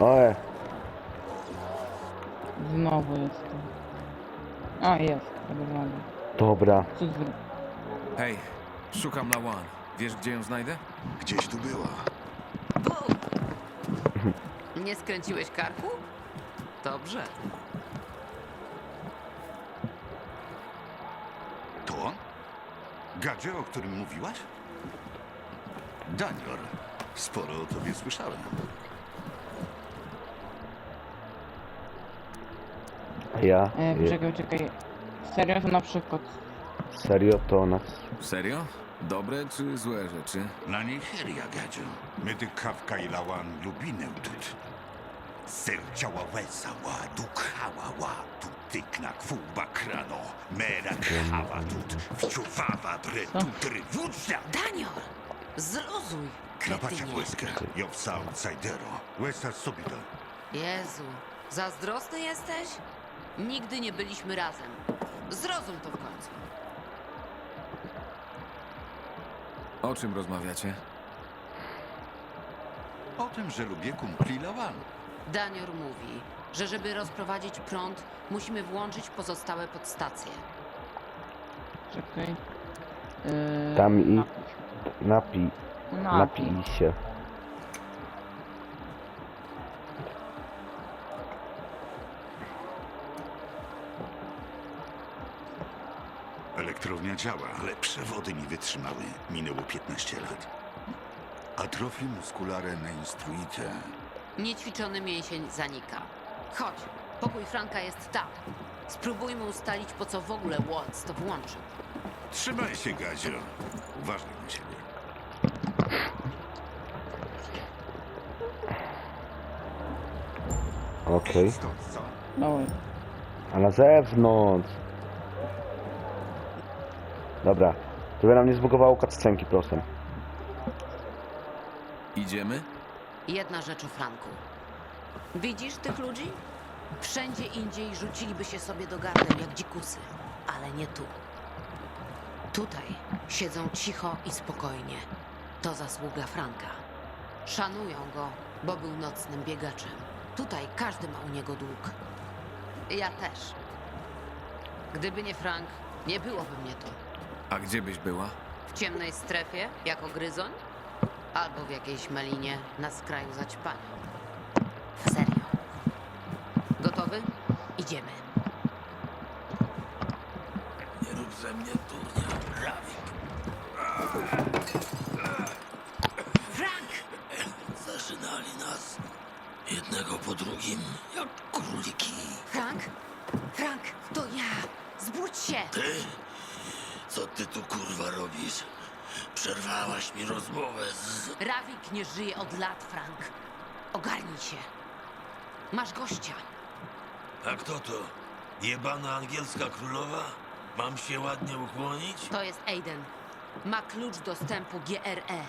Oe, Znowu jest tu. A, jest. Dobra. dobra. Co. Hej, szukam na One. Wiesz, gdzie ją znajdę? Gdzieś tu była. Nie skręciłeś karku? Dobrze. To on? Gadzie, o którym mówiłaś? Daniel, sporo o tobie słyszałem. Ja? E, Je- czekaj, czekaj. Serio to na przykład. Serio to nas. Serio? Dobre czy złe rzeczy? Na Nigeria, Gadzie. Medy kawka i lawan lubinę tut. Serciała wesoła, dukhała ła, tu tykna kwuba krano, mera khawa tut, wciuwawa dre Co? tutry wódza. Danior! Zluzuj, Na pacia kretynie. błyskę, jowsa outsidero, łesa sobida. Jezu, zazdrosny jesteś? Nigdy nie byliśmy razem. Zrozum to w końcu. O czym rozmawiacie? O tym, że lubię kumpli lawan. Danior mówi, że żeby rozprowadzić prąd, musimy włączyć pozostałe podstacje. Czekaj. Tam i-. Napij, Napij. napij się. Elektrownia działa, ale przewody nie wytrzymały. Minęło 15 lat. Atrofii musculare neinstruite. Niećwiczony mięsień zanika. Chodź, pokój Franka jest tam. Spróbujmy ustalić, po co w ogóle Waltz to włączył. Trzymaj się, Gadzio. Uważaj na siebie. Okej. Stąd co? Dawaj. A na zewnątrz. Dobra. Żeby nam nie zbugowało cutscenki, proszę. Idziemy? Jedna rzecz o Franku. Widzisz tych ludzi? Wszędzie indziej rzuciliby się sobie do gardła jak dzikusy, ale nie tu. Tutaj siedzą cicho i spokojnie. To zasługa Franka. Szanują go, bo był nocnym biegaczem. Tutaj każdy ma u niego dług. Ja też. Gdyby nie Frank, nie byłoby mnie tu. A gdzie byś była? W ciemnej strefie, jako gryzoń? Albo w jakiejś melinie na skraju zaćpania. Serio. Gotowy? Idziemy. Nie rób ze mnie turnia, Rawik. Frank! Zaczynali nas jednego po drugim, jak króliki. Frank? Frank, to ja! Zbudź się! Ty? Co ty tu kurwa robisz? Przerwałaś mi rozmowę z... Rawik nie żyje od lat, Frank. Ogarnij się. Masz gościa. A kto to? Jebana angielska królowa? Mam się ładnie ukłonić? To jest Aiden. Ma klucz dostępu GRE.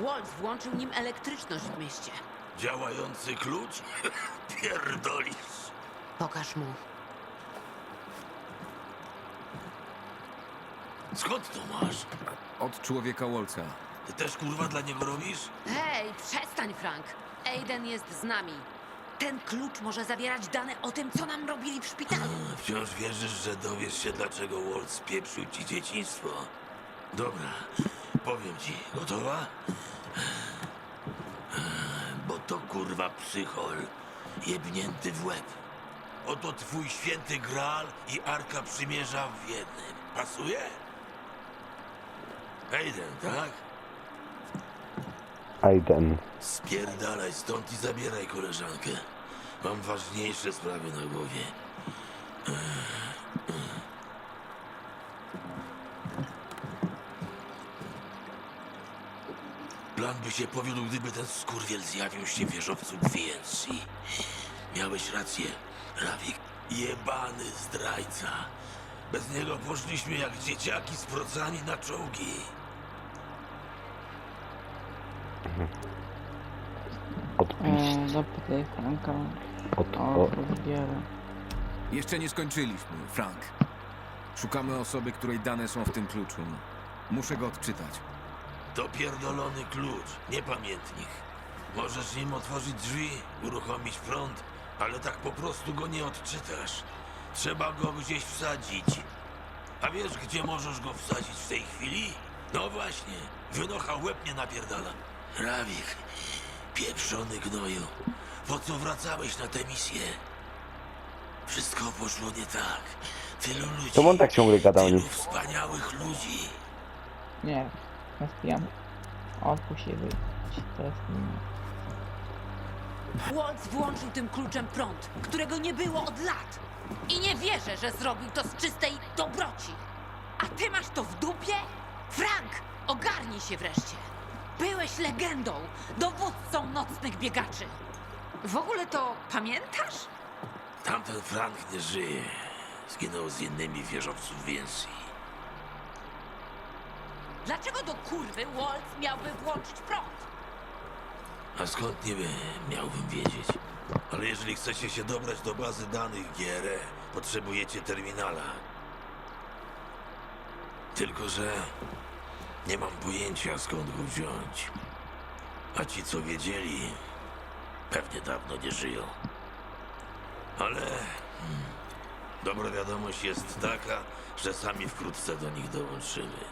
Waltz włączył nim elektryczność w mieście. Działający klucz? Pierdolisz. Pokaż mu. Skąd to masz? Od człowieka Wolca. Ty też kurwa dla niego robisz? Hej, przestań, Frank. Aiden jest z nami. Ten klucz może zawierać dane o tym, co nam robili w szpitalu. Wciąż wierzysz, że dowiesz się, dlaczego Walt spieprzył ci dzieciństwo? Dobra, powiem ci. Gotowa? Bo to kurwa psychol, jebnięty w łeb. Oto twój święty Graal i Arka Przymierza w jednym. Pasuje? Aiden, tak? Aiden. Spierdalaj stąd i zabieraj koleżankę. Mam ważniejsze sprawy na głowie. Plan by się powiódł, gdyby ten skurwiel zjawił się w wieżowcu. Miałeś rację, Rawik. Jebany zdrajca. Bez niego poszliśmy jak dzieciaki z procami na czołgi. Odpisz. E, zapytaj Franka Od, o o, rozbierę. Jeszcze nie skończyliśmy, Frank. Szukamy osoby, której dane są w tym kluczu. Muszę go odczytać. To pierdolony klucz, nie pamiętnik. Możesz nim otworzyć drzwi, uruchomić prąd, ale tak po prostu go nie odczytasz. Trzeba go gdzieś wsadzić. A wiesz, gdzie możesz go wsadzić w tej chwili? No właśnie, wynocha łeb nie napierdala. Rawik, pieprzony gnoju, po co wracałeś na tę misję? Wszystko poszło nie tak. Tylu ludzi. To on tak ciągle gada o Tylu wspaniałych ludzi. Nie, jest pijany. Odpuść się wyjść. To jest nie. Waltz włączył tym kluczem prąd, którego nie było od lat. I nie wierzę, że zrobił to z czystej dobroci. A ty masz to w dupie? Frank, ogarnij się wreszcie. Byłeś legendą, dowódcą nocnych biegaczy. W ogóle to pamiętasz? Tamten Frank nie żyje. Zginął z innymi wieżowców więcej. Dlaczego do kurwy Waltz miałby włączyć prąd? A skąd niby miałbym wiedzieć? Ale jeżeli chcecie się dobrać do bazy danych GRE, potrzebujecie terminala. Tylko, że nie mam pojęcia skąd go wziąć. A ci, co wiedzieli, pewnie dawno nie żyją. Ale hmm, dobra wiadomość jest taka, że sami wkrótce do nich dołączymy.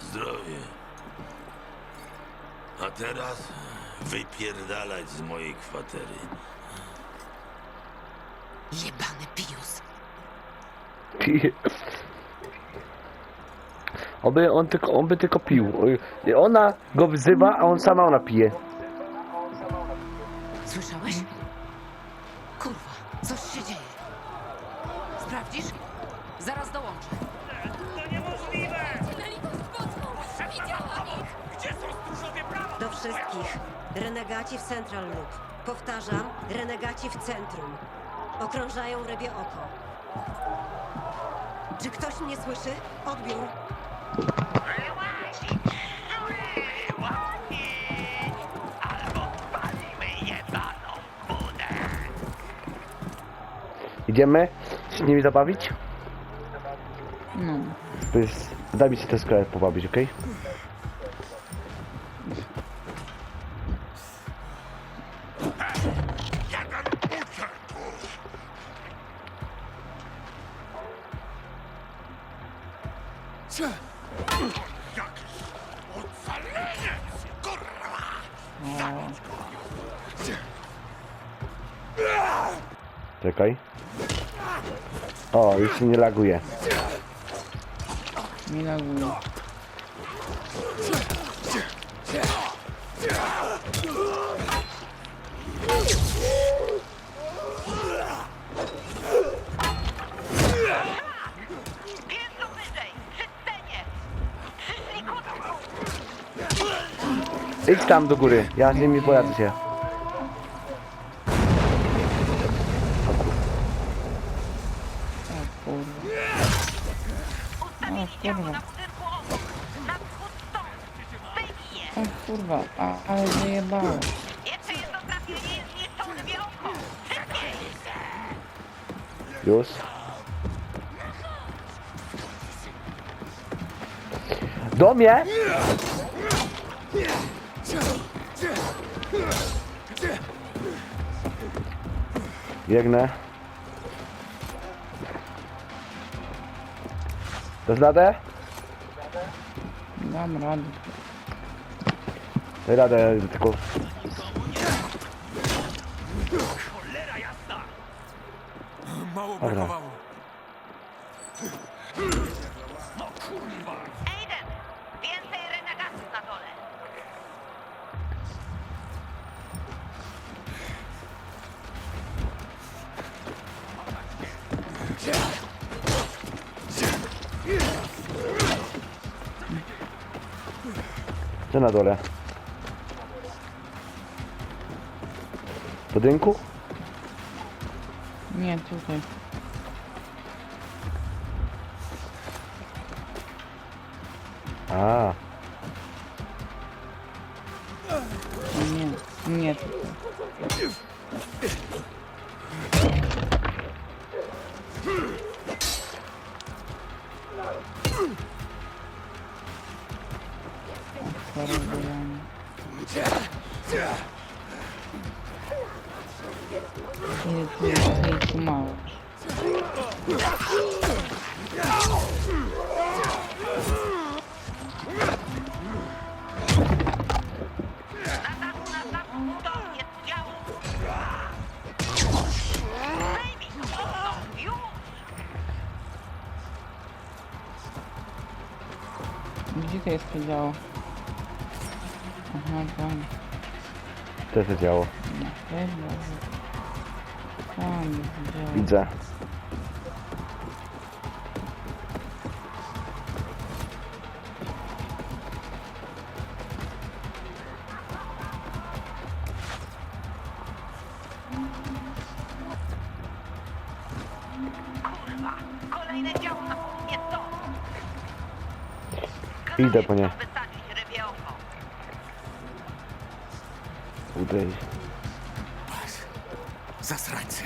Zdrowie. A teraz wypierdalać z mojej kwatery. Jebany Pius. Oby on tylko, on by tylko pił. Ona go wzywa, a on sama ona pije. Słyszałeś? Renegaci w Central Loop. Powtarzam, renegaci w centrum. Okrążają rybie oko. Czy ktoś mnie słyszy? Odbiór. Idziemy się nimi zabawić? No. To jest... Daj mi się ten sklepy pobawić, okej? Ocaleniec! Kurwa! Czekaj. O, już się nie laguje. Nie laguje. Idź tam do góry, ja z nimi poradzę się. O kurwa. O, kurwa. a, ale! Szybciej! Już. Do mnie! Biegnę. Dasz radę? Dam radę. Daj radę, tylko... Co na dole? W budynku? Nie, tutaj. A, Nie, nie tutaj. Zajmij to mocno, już! Gdzie to jest to tam. Co się działo? Na pewno. Tam jest działo. Widzę. Kolejne nie. Idę po nie. Uderz. Zasrańcy.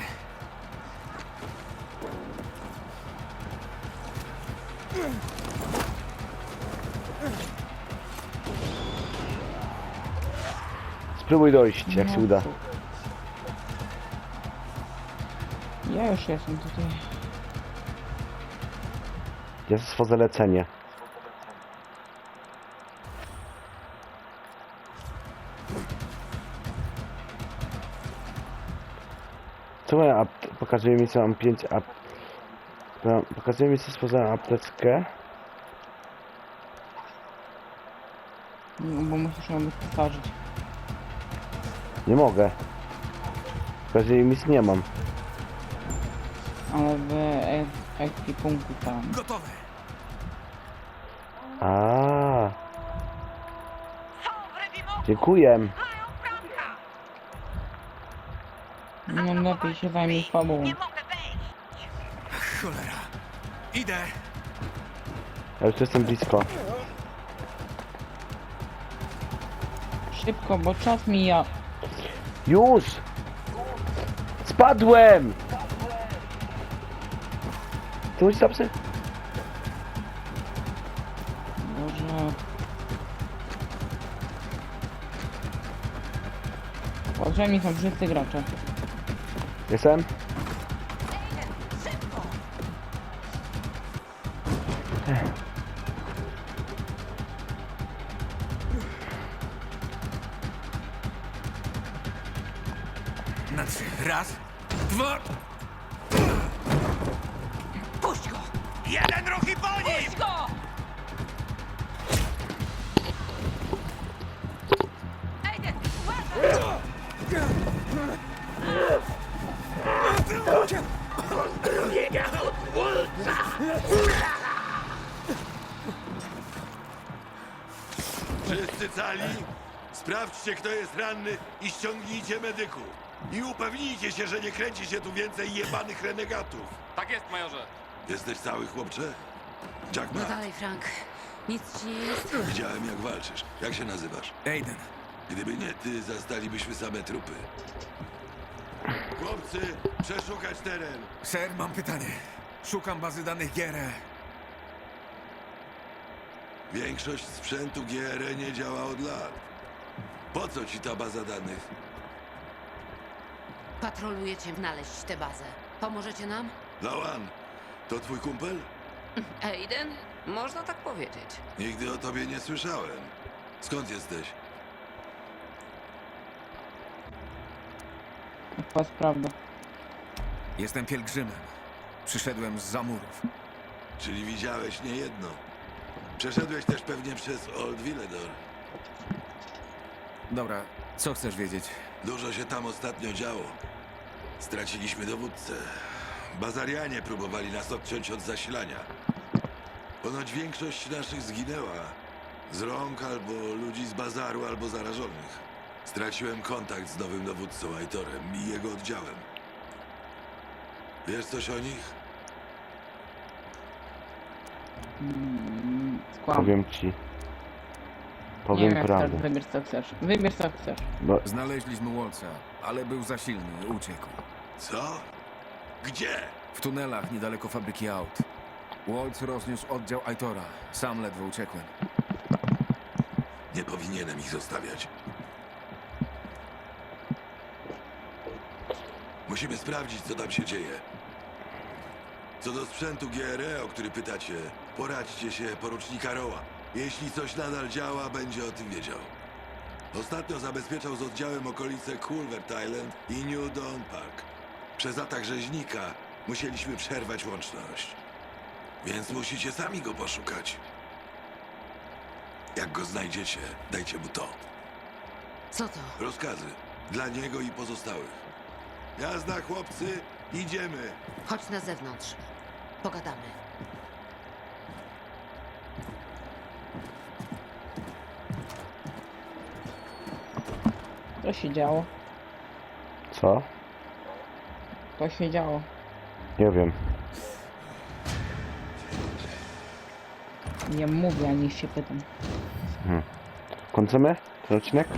Spróbuj dojść, jak się uda. Ja już jestem tutaj. Jest swoje zalecenie. Moja apt... Pokazuje mi, co mam 5 ap... No, Pokazuje mi, co spoza apteczkę. No, bo musisz ją wytworzyć. Nie mogę. Pokazuje mi, co nie mam. Ale w e- ekwipunku tam. Gotowe. A, dziękuję. Mają Franka. No lepiej się zajmij fabułą. Nie mogę wejść. Cholera. Idę. Ja już jestem blisko. Szybko, bo czas mija. Już! Spadłem! Ty musisz zapsy? Boże. Ziemi są wszyscy gracze. Jestem? Na trzy. Raz. Dwa. Puść go! Jeden ruch i po nim! Puść go! Cali? Sprawdźcie, kto jest ranny i ściągnijcie medyków. I upewnijcie się, że nie kręci się tu więcej jebanych renegatów. Tak jest, majorze. Jesteś cały, chłopcze? No Jackman, dalej, Frank. Nic ci nie jest? widziałem jak walczysz. Jak się nazywasz? Aiden. Gdyby nie ty, zastalibyśmy same trupy. Chłopcy, przeszukać teren. Sir, mam pytanie. Szukam bazy danych GRE. Większość sprzętu GR nie działa od lat. Po co ci ta baza danych? Patrolujecie znaleźć tę bazę. Pomożecie nam? Lawan, to twój kumpel? Aiden? Można tak powiedzieć. Nigdy o tobie nie słyszałem. Skąd jesteś? To jest prawda. Jestem pielgrzymem. Przyszedłem z zamurów. Czyli widziałeś nie jedno. Przeszedłeś też pewnie przez Old Villedor. Dobra, co chcesz wiedzieć? Dużo się tam ostatnio działo. Straciliśmy dowódcę. Bazarianie próbowali nas odciąć od zasilania. Ponoć większość naszych zginęła. Z rąk albo ludzi z bazaru, albo zarażonych. Straciłem kontakt z nowym dowódcą Aitorem i jego oddziałem. Wiesz coś o nich? Skłam. Powiem ci. Nie Powiem chcesz, prawdę. wybierz co chcesz. Wybierz co chcesz. Bo Znaleźliśmy Wolca, ale był za silny, uciekł. Co? Gdzie? W tunelach niedaleko fabryki aut. Waltz rozniósł oddział Aitora. Sam ledwo uciekłem. Nie powinienem ich zostawiać. Musimy sprawdzić, co tam się dzieje. Co do sprzętu GRE, o który pytacie, poradźcie się porucznika Roa. Jeśli coś nadal działa, będzie o tym wiedział. Ostatnio zabezpieczał z oddziałem okolice Culvert Island i New Dawn Park. Przez atak rzeźnika musieliśmy przerwać łączność. Więc musicie sami go poszukać. Jak go znajdziecie, dajcie mu to. Co to? Rozkazy. Dla niego i pozostałych. Jazda, chłopcy, idziemy. Chodź na zewnątrz. Pogadamy. Co się działo? Co? To się działo. Nie wiem. Nie mówię, ani się pytam. Kończymy ten odcinek?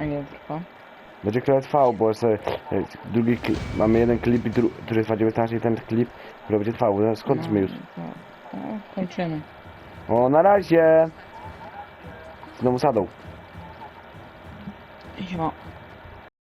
A nie trwa. Będzie klep trwał, bo jest e, drugi klip, mamy jeden klip, i dru, który trwa 19 i ten klip, który będzie trwał. No, Skończmy już. No, no, kończymy. O, na razie! Znowu sadą. 挺好